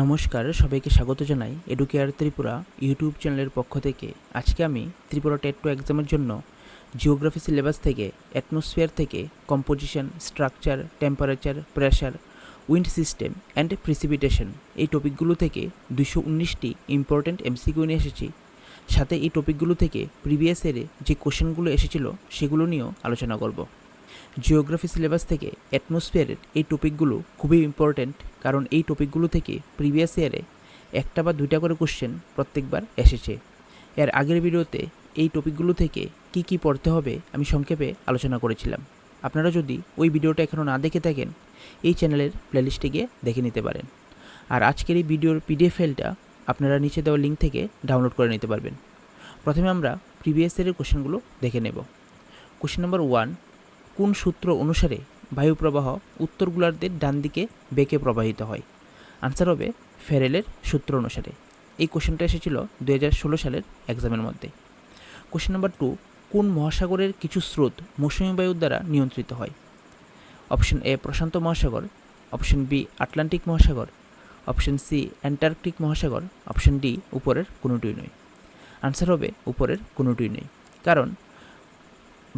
নমস্কার, সবাইকে স্বাগত জানাই এডুকেয়ার ত্রিপুরা ইউটিউব চ্যানেলের পক্ষ থেকে। আজকে আমি ত্রিপুরা টেট টু এক্সামের জন্য জিওগ্রাফি সিলেবাস থেকে অ্যাটমসফিয়ার থেকে composition structure temperature pressure wind system and precipitation এই টপিকগুলো থেকে দুশো উনিশটি ইম্পর্ট্যান্ট এমসিকিউ নিয়ে এসেছি। সাথে এই টপিকগুলো থেকে প্রিভিয়াস ইয়ারে যে কোশ্চেনগুলো এসেছিল, সেগুলো নিয়েও আলোচনা করব। জিওগ্রাফি সিলেবাস থেকে অ্যাটমসফিয়ারের এই টপিকগুলো খুবই ইম্পর্ট্যান্ট কারণ এই টপিকগুলো থেকে প্রিভিয়াস ইয়ারে একটা বা দুইটা করে কোশ্চেন প্রত্যেকবার এসেছে। এর আগের ভিডিওতে এই টপিকগুলো থেকে কি কি পড়তে হবে আমি সংক্ষেপে আলোচনা করেছিলাম। আপনারা যদি ওই ভিডিওটা এখনও না দেখে থাকেন, এই চ্যানেলের প্লেলিস্টে গিয়ে দেখে নিতে পারেন। আর আজকের এই ভিডিওর পিডিএফ ফাইলটা আপনারা নিচে দেওয়া লিঙ্ক থেকে ডাউনলোড করে নিতে পারবেন। প্রথমে আমরা প্রিভিয়াস ইয়ারের কোশ্চেনগুলো দেখে নেব। কোশ্চেন নাম্বার ওয়ান কোন সূত্র অনুসারে বায়ুপ্রবাহ উত্তর গোলার্ধের ডান দিকে বেঁকে প্রবাহিত হয়? আনসার হবে ফেরেলের সূত্র অনুসারে। এই কোশ্চেনটা এসেছিল দু সালের এক্সামের মধ্যে। কোশ্চেন নাম্বার টু কোন মহাসাগরের কিছু স্রোত মৌসুমী বায়ুর দ্বারা নিয়ন্ত্রিত হয়? অপশন এ প্রশান্ত মহাসাগর। অপশন বি আটলান্টিক মহাসাগর। অপশন সি অ্যান্টার্কটিক মহাসাগর। অপশন ডি উপরের কোনোটিই নয়। আনসার হবে উপরের কোনোটিই নেই কারণ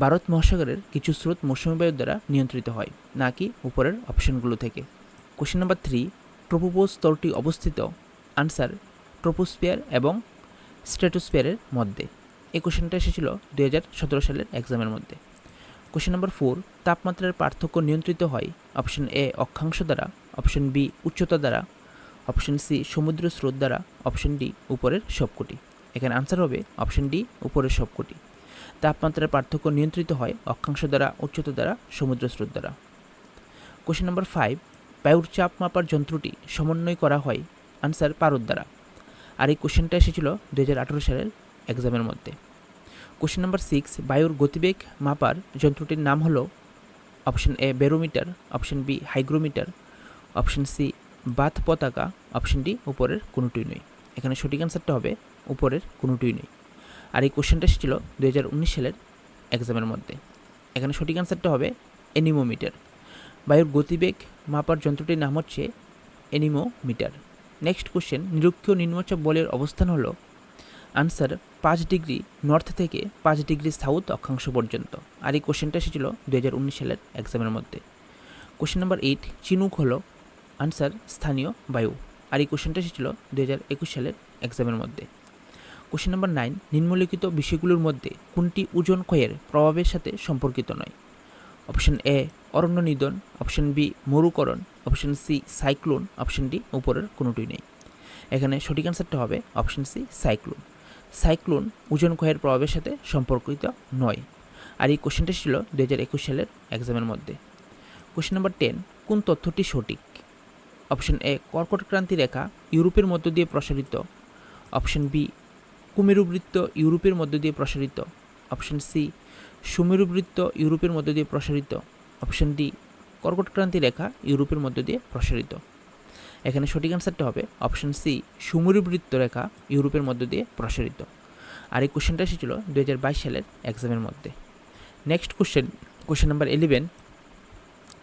ভারত মহাসাগরের কিছু স্রোত মৌসুমী বায়ুর দ্বারা নিয়ন্ত্রিত হয় নাকি উপরের অপশনগুলো থেকে। কোশ্চেন নাম্বার থ্রি ট্রোপোপোজ স্তরটি অবস্থিত? আনসার ট্রোপোস্পিয়ার এবং স্ট্রেটোস্পিয়ারের মধ্যে। এই কোশ্চেনটা এসেছিল দু হাজার সতেরো সালের এক্সামের মধ্যে। কোশ্চেন নাম্বার ফোর তাপমাত্রার পার্থক্য নিয়ন্ত্রিত হয়? অপশন এ অক্ষাংশ দ্বারা। অপশন বি উচ্চতা দ্বারা। অপশন সি সমুদ্র স্রোত দ্বারা। অপশন ডি উপরের সবকটি। এখানে আনসার হবে অপশন ডি উপরের সবকটি। তাপমাত্রার পার্থক্য নিয়ন্ত্রিত হয় অক্ষাংশ দ্বারা, উচ্চতা দ্বারা, সমুদ্র স্রোত দ্বারা। কোশ্চেন নাম্বার ফাইভ বায়ুর চাপ মাপার যন্ত্রটি সমন্বয় করা হয়? আনসার পারদ দ্বারা। আর এই কোশ্চেনটা এসেছিল দু হাজার আঠেরো সালের এক্সামের মধ্যে। কোশ্চেন নাম্বার সিক্স বায়ুর গতিবেগ মাপার যন্ত্রটির নাম হলো option A barometer option B hygrometer option C bath পতাকা অপশন ডি উপরের কোনোটিই নয়। এখানে সঠিক অ্যান্সারটা হবে উপরের কোনোটিই নেই আর এই কোশ্চেনটা এসেছিল দু হাজার উনিশ সালের এক্সামের মধ্যে। এখানে সঠিক অ্যান্সারটা হবে এনিমোমিটার বায়ুর গতিবেগ মাপার যন্ত্রটির নাম হচ্ছে এনিমোমিটার নেক্সট কোশ্চেন নিরক্ষীয় নিম্নচাপ বলের অবস্থান হলো আনসার পাঁচ ডিগ্রি নর্থ থেকে পাঁচ ডিগ্রি সাউথ অক্ষাংশ পর্যন্ত। আর এই কোশ্চেনটা এসেছিল দু হাজার উনিশ সালের এক্সামের মধ্যে। কোশ্চেন নাম্বার এইট চিনুক হলো আনসার স্থানীয় বায়ু। আর এই কোশ্চেনটা এসেছিল দু হাজার একুশ সালের এক্সামের মধ্যে। কোশ্চেন নাম্বার নাইন, নিম্নলিখিত বিষয়গুলোর মধ্যে কোনটি ওজন ক্ষয়ের প্রভাবের সাথে সম্পর্কিত নয়? অপশন এ, অরণ্য নিধন, option B, মরুকরণ, option C, cyclone, option D, উপরের কোনোটিই নেই। এখানে সঠিক অ্যান্সারটা হবে অপশন সি, সাইক্লোন। সাইক্লোন ওজন ক্ষয়ের প্রভাবের সাথে সম্পর্কিত নয়। আর এই কোশ্চেনটা ছিল দু হাজার একুশ সালের এক্সামের মধ্যে। কোশ্চেন নাম্বার টেন, কোন তথ্যটি সঠিক? অপশন এ, কর্কট ক্রান্তি রেখা ইউরোপের মধ্য দিয়ে প্রসারিত। অপশন বি কুমেরুবৃত্ত ইউরোপের মধ্য দিয়ে প্রসারিত। অপশন সি, সুমেরুবৃত্ত ইউরোপের মধ্য দিয়ে প্রসারিত। অপশন ডি কর্কটক্রান্তি রেখা ইউরোপের মধ্য দিয়ে প্রসারিত। এখানে সঠিক অ্যান্সারটা হবে অপশন সি, সুমেরুবৃত্ত রেখা ইউরোপের মধ্য দিয়ে প্রসারিত। আর এই কোশ্চেনটা এসেছিল দু হাজার বাইশ সালের এক্সামের মধ্যে। Next question question number eleven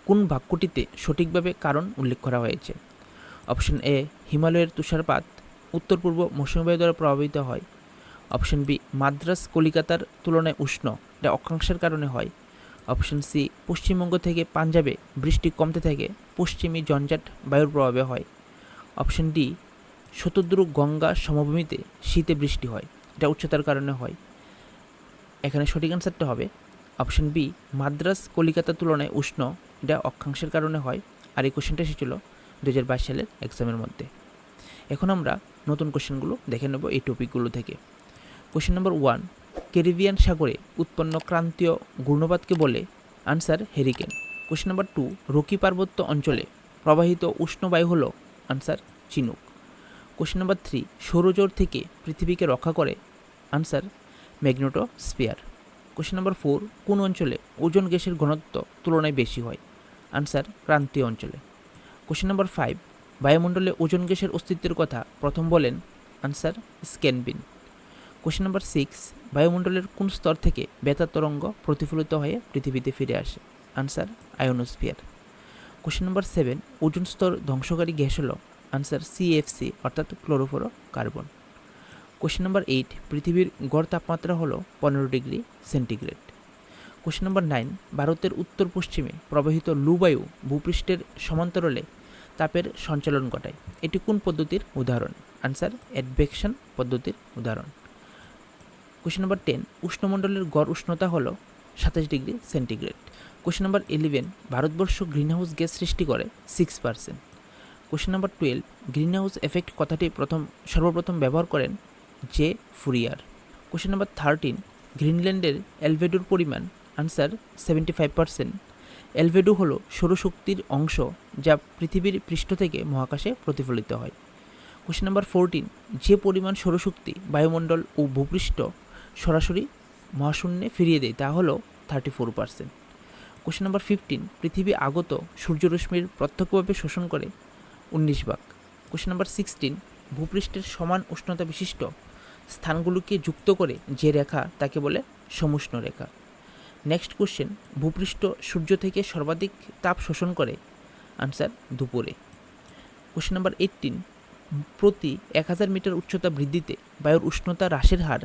কোন বাক্যটিতে সঠিকভাবে কারণ উল্লেখ করা হয়েছে? অপশন এ, হিমালয়ের তুষারপাত উত্তর পূর্ব মৌসুমী বায়ু দ্বারা প্রভাবিত হয়। অপশন বি, মাদ্রাস কলিকাতার তুলনায় উষ্ণ এটা অক্ষাংশের কারণে হয়। অপশন সি, পশ্চিমবঙ্গ থেকে পাঞ্জাবে বৃষ্টি কমতে থাকে, পশ্চিমী জঞ্জাট বায়ুর প্রভাবে হয়। অপশন ডি, শতদ্রু গঙ্গা সমভূমিতে শীতে বৃষ্টি হয় এটা উচ্চতার কারণে হয়। এখানে সঠিক অ্যান্সারটা হবে। অপশন বি, মাদ্রাস কলিকাতার তুলনায় উষ্ণ এটা অক্ষাংশের কারণে হয়। আর এই কোশ্চেনটা এসেছিল দু হাজার বাইশ সালের এক্সামের মধ্যে। এখন আমরা নতুন কোশ্চেনগুলো দেখে নেব এই টপিকগুলো থেকে। কোশ্চেন নম্বর ওয়ান ক্যারিবিয়ান সাগরে উৎপন্ন ক্রান্তীয় ঘূর্ণপাতকে বলে answer hurricane question number two Rocky পার্বত্য অঞ্চলে প্রবাহিত উষ্ণ বায়ু হল answer chinook question number three সৌরজোর থেকে পৃথিবীকে রক্ষা করে answer magnetosphere question number four কোন অঞ্চলে ওজন গ্যাসের ঘনত্ব তুলনায় বেশি হয় আনসার ক্রান্তীয় অঞ্চলে. কোশ্চেন নাম্বার ফাইভ বায়ুমণ্ডলে ওজন গ্যাসের অস্তিত্বের কথা প্রথম বলেন answer Schonbein question number six বায়ুমণ্ডলের কোন স্তর থেকে বেতার তরঙ্গ প্রতিফলিত হয়ে পৃথিবীতে ফিরে আসে? Answer ionosphere question number seven ozone স্তর ধ্বংসকারী গ্যাস হল আনসার সিএফসি অর্থাৎ chlorofluorocarbon question number eight পৃথিবীর গড় তাপমাত্রা হলো পনেরো degree centigrade. Question number nine ভারতের উত্তর পশ্চিমে প্রবাহিত লুবায়ু ভূপৃষ্ঠের সমান্তরালে তাপের সঞ্চালন ঘটায়। এটি কোন পদ্ধতির উদাহরণ? আনসার অ্যাডভেকশন পদ্ধতির উদাহরণ। কোশ্চেন নাম্বার টেন উষ্ণমণ্ডলের গড় উষ্ণতা হলো সাতাশ degree centigrade. Question number eleven Bharatvarsha greenhouse gas সৃষ্টি করে six percent question number twelve greenhouse effect কথাটি প্রথম, সর্বপ্রথম ব্যবহার করেন J Fourier question number thirteen গ্রিনল্যান্ডের এলভেডোর পরিমাণ answer seventy five percent albedo হলো সৌরশক্তির অংশ যা পৃথিবীর পৃষ্ঠ থেকে মহাকাশে প্রতিফলিত হয়। কোশ্চেন নাম্বার ফোরটিন যে পরিমাণ সৌরশক্তি বায়ুমণ্ডল ও ভূপৃষ্ঠ সরাসরি মহাশূন্যে ফিরিয়ে দেয়, তা হলো thirty four percent question number fifteen পৃথিবী আগত সূর্যরশ্মির প্রত্যক্ষভাবে শোষণ করে উনিশ ভাগ। কোশ্চেন নাম্বার সিক্সটিন ভূপৃষ্ঠের সমান উষ্ণতা বিশিষ্ট স্থানগুলোকে যুক্ত করে যে রেখা তাকে বলে সমুষ্ণ রেখা। নেক্সট কোশ্চেন ভূপৃষ্ঠ সূর্য থেকে সর্বাধিক তাপ শোষণ করে? আনসার দুপুরে। কোশ্চেন নাম্বার এইটিন প্রতি এক হাজার মিটার উচ্চতা বৃদ্ধিতে বায়ুর উষ্ণতা হ্রাসের হার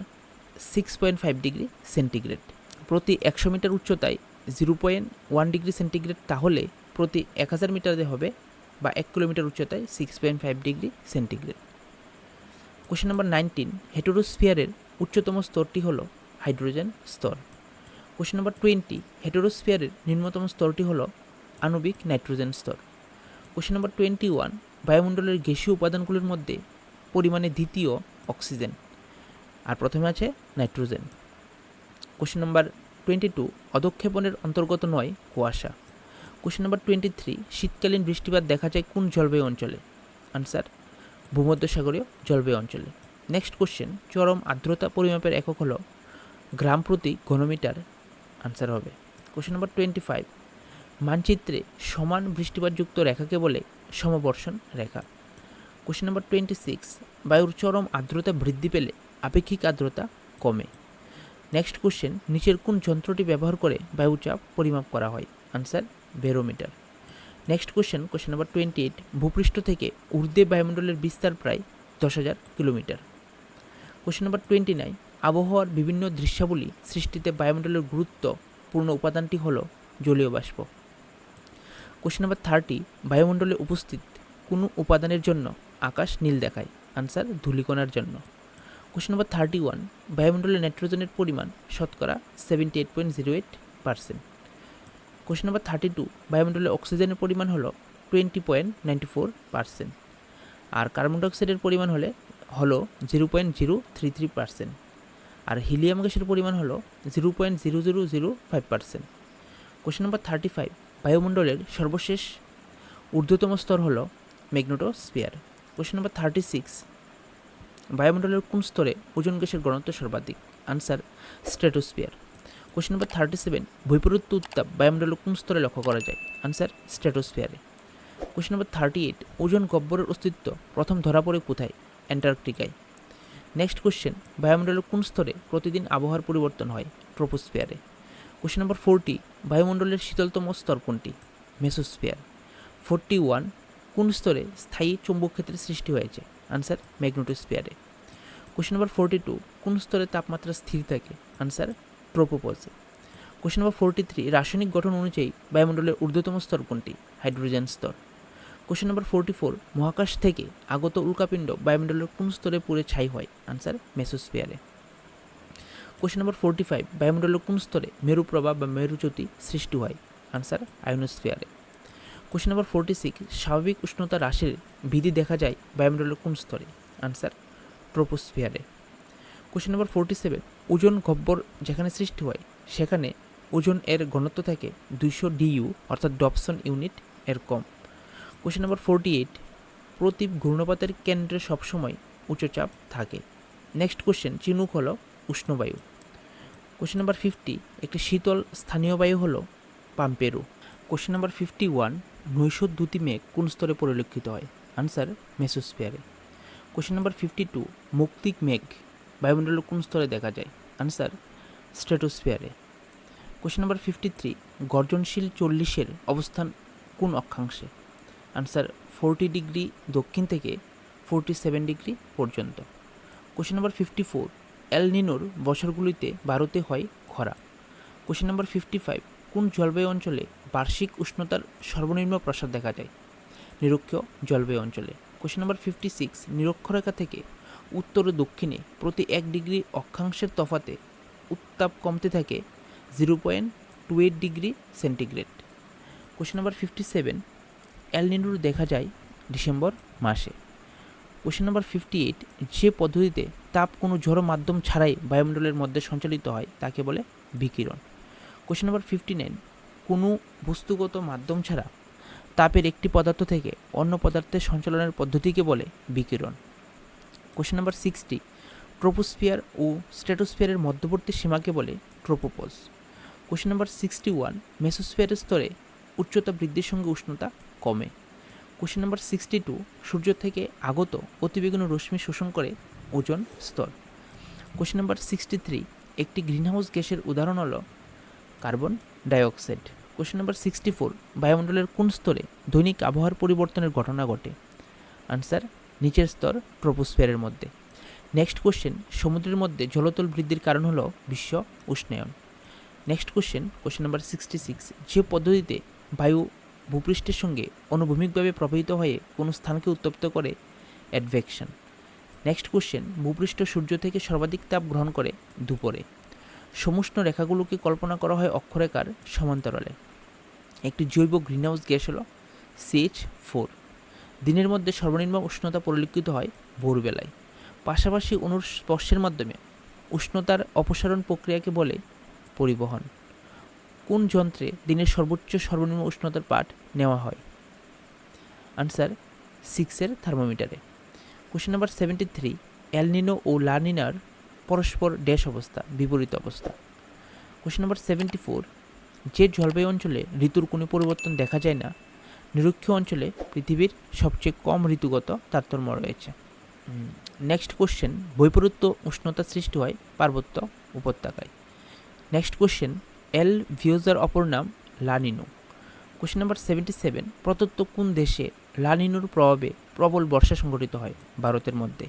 six point five degree centigrade প্রতি একশো মিটার উচ্চতায় zero point one degree centigrade তাহলে প্রতি এক হাজার মিটারে হবে বা এক কিলোমিটার উচ্চতায় six point five degree centigrade question number nineteen হেটেরোস্ফিয়ারের উচ্চতম স্তরটি হলো হাইড্রোজেন স্তর। কোশ্চেন নাম্বার টোয়েন্টি হেটেরোস্ফিয়ারের নিম্নতম স্তরটি হলো আণবিক নাইট্রোজেন স্তর। কোশ্চেন নাম্বার টোয়েন্টি ওয়ান বায়ুমণ্ডলের গ্যাসীয় উপাদানগুলির মধ্যে পরিমাণে দ্বিতীয় অক্সিজেন। আর প্রথমে আছে nitrogen. Question number twenty two অধক্ষেপণের অন্তর্গত নয়, কুয়াশা। কোশ্চেন নাম্বার টোয়েন্টি থ্রি শীতকালীন বৃষ্টিপাত দেখা যায় কোন জলবায়ু অঞ্চলে? আনসার ভূমধ্যসাগরীয় জলবায়ু অঞ্চলে। নেক্সট কোশ্চেন চরম আর্দ্রতা পরিমাপের একক হলো গ্রাম প্রতি ঘনমিটার। আনসার হবে। কোশ্চেন নাম্বার টোয়েন্টি ফাইভ মানচিত্রে সমান বৃষ্টিপাতযুক্ত রেখাকে বলে সমবর্ষণ রেখা। কোশ্চেন নাম্বার টোয়েন্টি সিক্স বায়ুর চরম আর্দ্রতা বৃদ্ধি পেলে আপেক্ষিক আর্দ্রতা কমে। নেক্সট কোশ্চেন নিচের কোন যন্ত্রটি ব্যবহার করে বায়ুচাপ পরিমাপ করা হয়? Answer barometer next question question number twenty eight ভূপৃষ্ঠ থেকে ঊর্ধ্বে বায়ুমণ্ডলের বিস্তার প্রায় দশ হাজার kilometre. Question number twenty nine আবহাওয়ার বিভিন্ন দৃশ্যাবলী সৃষ্টিতে বায়ুমণ্ডলের গুরুত্বপূর্ণ উপাদানটি হল জলীয় বাষ্প। কোশ্চেন নাম্বার থার্টি বায়ুমণ্ডলে উপস্থিত কোনো উপাদানের জন্য আকাশ নীল দেখায়? আনসার ধূলিকণার জন্য। কোশ্চেন নাম্বার থার্টি ওয়ান বায়ুমণ্ডলে নাইট্রোজেনের পরিমাণ শতকরা seventy eight point zero eight percent question number thirty two বায়ুমণ্ডলে অক্সিজেনের পরিমাণ হলো twenty point ninety four percent আর কার্বন ডাইঅক্সাইডের পরিমাণ হলে, হলো zero point zero three three percent আর হিলিয়াম গ্যাসের পরিমাণ হলো zero point zero zero zero five percent question number thirty five বায়ুমণ্ডলের সর্বশেষ ঊর্ধ্বতম স্তর হলো magnetosphere question number thirty six বায়ুমণ্ডলের কোন স্তরে ওজন গ্যাসের ঘনত্ব সর্বাধিক? Answer stratosphere question number thirty seven বৈপরীত্য উত্তাপ বায়ুমণ্ডলের কোন স্তরে লক্ষ্য করা যায়? Answer স্ট্রেটোস্ফিয়ারে question number thirty eight ozone গব্বরের অস্তিত্ব প্রথম ধরা পড়ে কোথায়? অ্যান্টার্কটিকায় নেক্সট কোশ্চেন বায়ুমণ্ডলের কোন স্তরে প্রতিদিন আবহাওয়ার পরিবর্তন হয়? ট্রোপোস্ফিয়ারে কোশ্চেন নাম্বার ফোরটি বায়ুমণ্ডলের শীতলতম স্তর কোনটি? মেসোস্ফিয়ার ফোরটি ওয়ান কোন স্তরে স্থায়ী চৌম্বক ক্ষেত্রের সৃষ্টি হয়েছে? আনসার ম্যাগনেটোস্ফিয়ারে। কোশ্চেন নাম্বার ফোরটি টু কোন স্তরে তাপমাত্রা স্থির থাকে? আনসার ট্রোপোপজে কোশ্চেন নাম্বার ফোরটি থ্রি রাসায়নিক গঠন অনুযায়ী বায়ুমণ্ডলের ঊর্ধ্বতম স্তর কোনটি? হাইড্রোজেন স্তর। কোশ্চেন নাম্বার ফোরটি ফোর মহাকাশ থেকে আগত উল্কাপিণ্ড বায়ুমণ্ডলের কোন স্তরে পুড়ে ছাই হয়? আনসার মেসোস্ফিয়ারে। কোশ্চেন নাম্বার ফোরটি ফাইভ বায়ুমণ্ডলের কোন স্তরে মেরু প্রভাব বা মেরুজ্যোতি সৃষ্টি হয়? আনসার আয়োনোস্ফিয়ারে। কোশ্চেন নাম্বার ফোরটি সিক্স স্বাভাবিক উষ্ণতা হ্রাসের বিধি দেখা যায় বায়ুমণ্ডলের কোন স্তরে? Answer ট্রোপোস্ফিয়ারে question number forty seven ozone Gabbar যেখানে সৃষ্টি হয়, সেখানে ওজন এর ঘনত্ব থাকে দুইশো ডিইউ অর্থাৎ ডপসন ইউনিট এর কম। কোশ্চেন নাম্বার ফোরটি এইট প্রতি ঘূর্ণপাতের কেন্দ্রে সবসময় উচ্চচাপ থাকে। নেক্সট কোশ্চেন চিনুক হলো উষ্ণবায়ু। কোশ্চেন নাম্বার ফিফটি একটি শীতল স্থানীয় বায়ু হলো pampero. Question number fifty one নৈশদ্যুতি মেঘ কোন স্তরে পরিলক্ষিত হয়? আনসার মেসোস্ফিয়ারে। কোশ্চেন নাম্বার ফিফটি টু মুক্তিক মেঘ, বায়ুমণ্ডলের কোন স্তরে দেখা যায়? আনসার স্ট্রেটোস্ফিয়ারে কোশ্চেন নাম্বার ফিফটি থ্রি গর্জনশীল চল্লিশের অবস্থান কোন অক্ষাংশে? আনসার ফোরটি ডিগ্রি দক্ষিণ থেকে ফোরটি সেভেন ডিগ্রি পর্যন্ত। কোশ্চেন নাম্বার ফিফটি ফোর নিনোর বছরগুলিতে ভারতে হয় খরা। কোশ্চেন নাম্বার ফিফটি ফাইভ কোন জলবায়ু অঞ্চলে বার্ষিক উষ্ণতার সর্বনিম্ন প্রসার দেখা যায় নিরক্ষীয় জলবায়ু অঞ্চলে। কোশ্চেন নাম্বার ফিফটি সিক্স নিরক্ষরেখা থেকে উত্তর ও দক্ষিণে প্রতি এক ডিগ্রি অক্ষাংশের তফাতে উত্তাপ কমতে থাকে zero point two eight degree centigrade question number fifty seven এলনিনুর দেখা যায় ডিসেম্বর মাসে। কোশ্চেন নাম্বার ফিফটি এইট যে পদ্ধতিতে তাপ কোনো ঝড়ো মাধ্যম ছাড়াই বায়ুমণ্ডলের মধ্যে সঞ্চালিত হয় তাকে বলে বিকিরণ। কোশ্চেন নাম্বার ফিফটি নাইন কোনো বস্তুগত মাধ্যম ছাড়া তাপের একটি পদার্থ থেকে অন্য পদার্থের সঞ্চালনের পদ্ধতিকে বলে বিকিরণ। কোশ্চেন নাম্বার সিক্সটি ট্রোপোস্ফিয়ার ও স্ট্র্যাটোস্ফিয়ারের মধ্যবর্তী সীমাকে বলে tropopause question number sixty one মেসোস্ফিয়ারের স্তরে উচ্চতা বৃদ্ধির সঙ্গে উষ্ণতা কমে। কোশ্চেন নাম্বার সিক্সটি টু সূর্য থেকে আগত অতিবেগুনি রশ্মি শোষণ করে ওজন স্তর। কোশ্চেন নাম্বার সিক্সটি থ্রি একটি গ্রিনহাউস গ্যাসের উদাহরণ হলো carbon dioxide. Question number sixty four বায়ুমণ্ডলের কোন স্তরে দৈনিক আবহাওয়ার পরিবর্তনের ঘটনা ঘটে? আনসার নিচের স্তর ট্রোপোস্ফিয়ারের মধ্যে। নেক্সট কোশ্চেন সমুদ্রের মধ্যে জলতল বৃদ্ধির কারণ হলো বিশ্ব উষ্ণায়ন। Next question question number sixty six যে পদ্ধতিতে বায়ু ভূপৃষ্ঠের সঙ্গে অনুভূমিকভাবে প্রবাহিত হয়ে কোনো স্থানকে উত্তপ্ত করে? অ্যাডভেকশন নেক্সট কোশ্চেন ভূপৃষ্ঠ সূর্য থেকে সর্বাধিক তাপ গ্রহণ করে দুপুরে। সমুষ্ণ রেখাগুলোকে কল্পনা করা হয় অক্ষরেখার সমান্তরালে। একটি জৈব গ্রিনহাউস গ্যাস হলো সিএইচ ফোর দিনের মধ্যে সর্বনিম্ন উষ্ণতা পরিলক্ষিত হয় ভোরবেলায়। পাশাপাশি অনুর স্পর্শের মাধ্যমে উষ্ণতার অপসারণ প্রক্রিয়াকে বলে পরিবহন। কোন যন্ত্রে দিনের সর্বোচ্চ সর্বনিম্ন উষ্ণতার পাঠ নেওয়া হয়? আনসার সিক্সের থার্মোমিটারে question number seventy three El Nino ও লানিনার পরস্পর ড্যাশ অবস্থা, বিপরীত অবস্থা। কোশ্চেন নাম্বার সেভেন্টি ফোর যে জলবায়ু অঞ্চলে ঋতুর কোনো পরিবর্তন দেখা যায় না, নিরক্ষীয় অঞ্চলে পৃথিবীর সবচেয়ে কম ঋতুগত তারতম্য রয়েছে। নেক্সট কোশ্চেন বৈপরীত্য উষ্ণতা সৃষ্টি হয় পার্বত্য উপত্যকায়। নেক্সট কোশ্চেন এল ভিওজার অপর নাম La Nina question number seventy seven প্রদত্ত কোন দেশে লানিনোর প্রভাবে প্রবল বর্ষা সংঘটিত হয় ভারতের মধ্যে?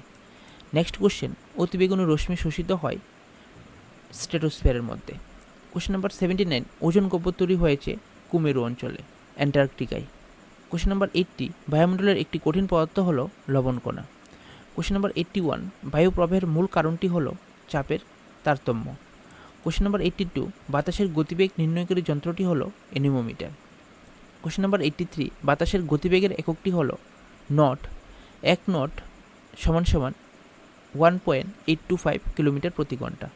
নেক্সট কোশ্চেন অতিবেগুনি রশ্মি শোষিত হয় স্ট্রেটোস্ফিয়ারের মধ্যে। কোশ্চেন নাম্বার সেভেন্টি নাইন ওজন গব্বর তৈরি হয়েছে কুমেরু অঞ্চলে, অ্যান্টার্কটিকায়। কোশ্চেন নাম্বার এইটটি বায়ুমণ্ডলের একটি কঠিন পদার্থ হলো লবণকণা। কোশ্চেন নাম্বার এইট্টি ওয়ান বায়ু প্রবাহের মূল কারণটি হলো চাপের তারতম্য। কোশ্চেন নাম্বার এইট্টি টু বাতাসের গতিবেগ নির্ণয়কারী যন্ত্রটি হলো anemometer. Question number eighty three বাতাসের গতিবেগের এককটি হলো নট। এক নট সমান সমান one point eight two five kilometre প্রতি ঘণ্টা।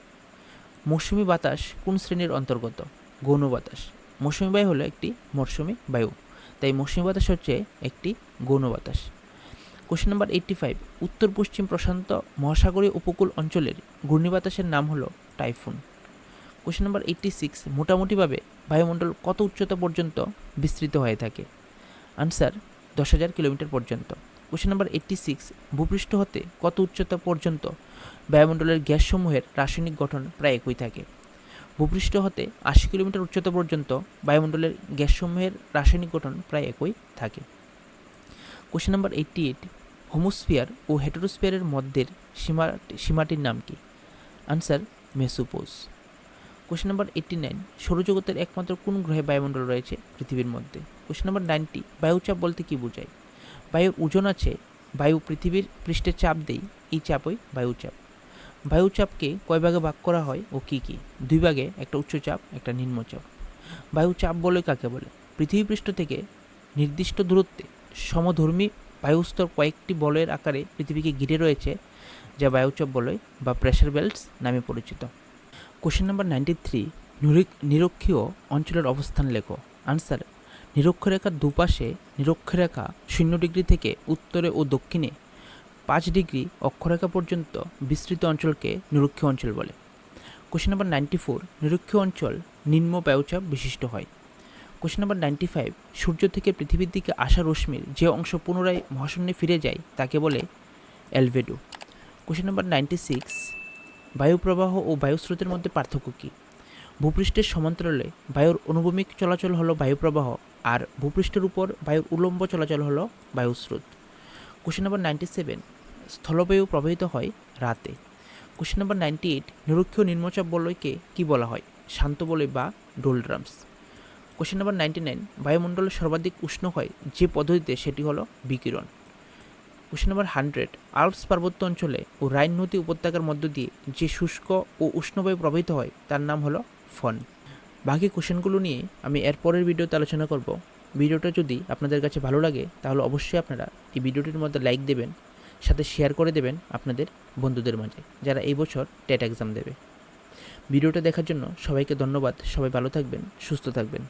মৌসুমি বাতাস কোন শ্রেণির অন্তর্গত? গৌণ বাতাস। মৌসুমি বায়ু হলো একটি মরশুমি বায়ু, তাই মৌসুমি বাতাস হচ্ছে একটি গৌণ বাতাস। কোশ্চেন নাম্বার এইট্টি ফাইভ, উত্তর পশ্চিম প্রশান্ত মহাসাগরীয় উপকূল অঞ্চলের ঘূর্ণিবাতাসের নাম হলো typhoon. Question number eighty six, মোটামুটিভাবে বায়ুমণ্ডল কত উচ্চতা পর্যন্ত বিস্তৃত হয়ে থাকে? আনসার, দশ হাজার কিলোমিটার পর্যন্ত। কোশ্চেন নাম্বার এইট্টি সিক্স ভূপৃষ্ঠ হতে কত উচ্চতা পর্যন্ত বায়ুমণ্ডলের গ্যাসসমূহের রাসায়নিক গঠন প্রায় একই থাকে? ভূপৃষ্ঠ হতে আশি কিলোমিটার উচ্চতা পর্যন্ত বায়ুমণ্ডলের গ্যাসসমূহের রাসায়নিক গঠন প্রায় একই থাকে। Question number eighty eight homosphere ও হেটেরোস্ফিয়ারের মধ্যের সীমা, সীমাটির নাম কি? Answer, mesopause. Question number eighty nine সৌরজগতের একমাত্র কোন গ্রহে বায়ুমণ্ডল রয়েছে পৃথিবীর মধ্যে? কোশ্চেন নাম্বার নাইনটি বায়ুচাপ বলতে কি বোঝায়? বায়ুর ওজন আছে, বায়ু পৃথিবীর পৃষ্ঠে চাপ দেই, এই চাপই বায়ুচাপ বায়ুচাপকে কয় ভাগে ভাগ করা হয় ও কী কী? দুই ভাগে, একটা উচ্চচাপ একটা নিম্নচাপ বায়ুচাপ বলে কাকে বলে? পৃথিবী পৃষ্ঠ থেকে নির্দিষ্ট দূরত্বে সমধর্মী বায়ুস্তর কয়েকটি বলয়ের আকারে পৃথিবীকে ঘিরে রয়েছে, যা বায়ুচাপ বলয় বা প্রেশার বেল্টস নামে পরিচিত। কোশ্চেন নাম্বার নাইনটি থ্রি নিরক্ষীয় অঞ্চলের অবস্থান লেখো। আনসার নিরক্ষরেখার দুপাশে নিরক্ষরেখা শূন্য ডিগ্রি থেকে উত্তরে ও দক্ষিণে পাঁচ ডিগ্রি অক্ষরেখা পর্যন্ত বিস্তৃত অঞ্চলকে নিরক্ষীয় অঞ্চল বলে। কোশ্চেন নাম্বার নাইনটি ফোর নিরক্ষীয় অঞ্চল নিম্ন বায়ুচাপ বিশিষ্ট হয়। কোশ্চেন নাম্বার নাইনটি ফাইভ সূর্য থেকে পৃথিবীর দিকে আসা রশ্মির যে অংশ পুনরায় মহাশূন্যে ফিরে যায় তাকে বলে albedo question number ninety six বায়ুপ্রবাহ ও বায়ুস্রোতের মধ্যে পার্থক্য কী? ভূপৃষ্ঠের সমান্তরালে বায়ুর অনুভূমিক চলাচল হলো বায়ুপ্রবাহ আর ভূপৃষ্ঠের উপর বায়ুর উলম্ব চলাচল হলো বায়ুস্রোত। কোশ্চেন নাম্বার নাইনটি সেভেন স্থলবায়ু প্রবাহিত হয় রাতে। কোশ্চেন নাম্বার নাইনটি এইট নিরক্ষীয় নিম্নচাপ বলয়কে কী বলা হয়? শান্ত বলয় বা doldrums question number ninety nine বায়ুমণ্ডল সর্বাধিক উষ্ণ হয় যে পদ্ধতিতে সেটি হলো বিকিরণ। কোশ্চেন নাম্বার হান্ড্রেড আল্পস পার্বত্য অঞ্চলে ও রাইন নদী উপত্যকার মধ্য দিয়ে যে শুষ্ক ও উষ্ণবায়ু প্রবাহিত হয়, তার নাম হলো ফন। বাকি কোশ্চেনগুলো নিয়ে আমি এরপরের ভিডিওতে আলোচনা করব। ভিডিওটা যদি আপনাদের কাছে ভালো লাগে, তাহলে অবশ্যই আপনারা এই ভিডিওটির মধ্যে লাইক দেবেন, সাথে শেয়ার করে দেবেন আপনাদের বন্ধুদের মাঝে, যারা এই বছর টেট এক্সাম দেবে। ভিডিওটা দেখার জন্য সবাইকে ধন্যবাদ, সবাই ভালো থাকবেন, সুস্থ থাকবেন।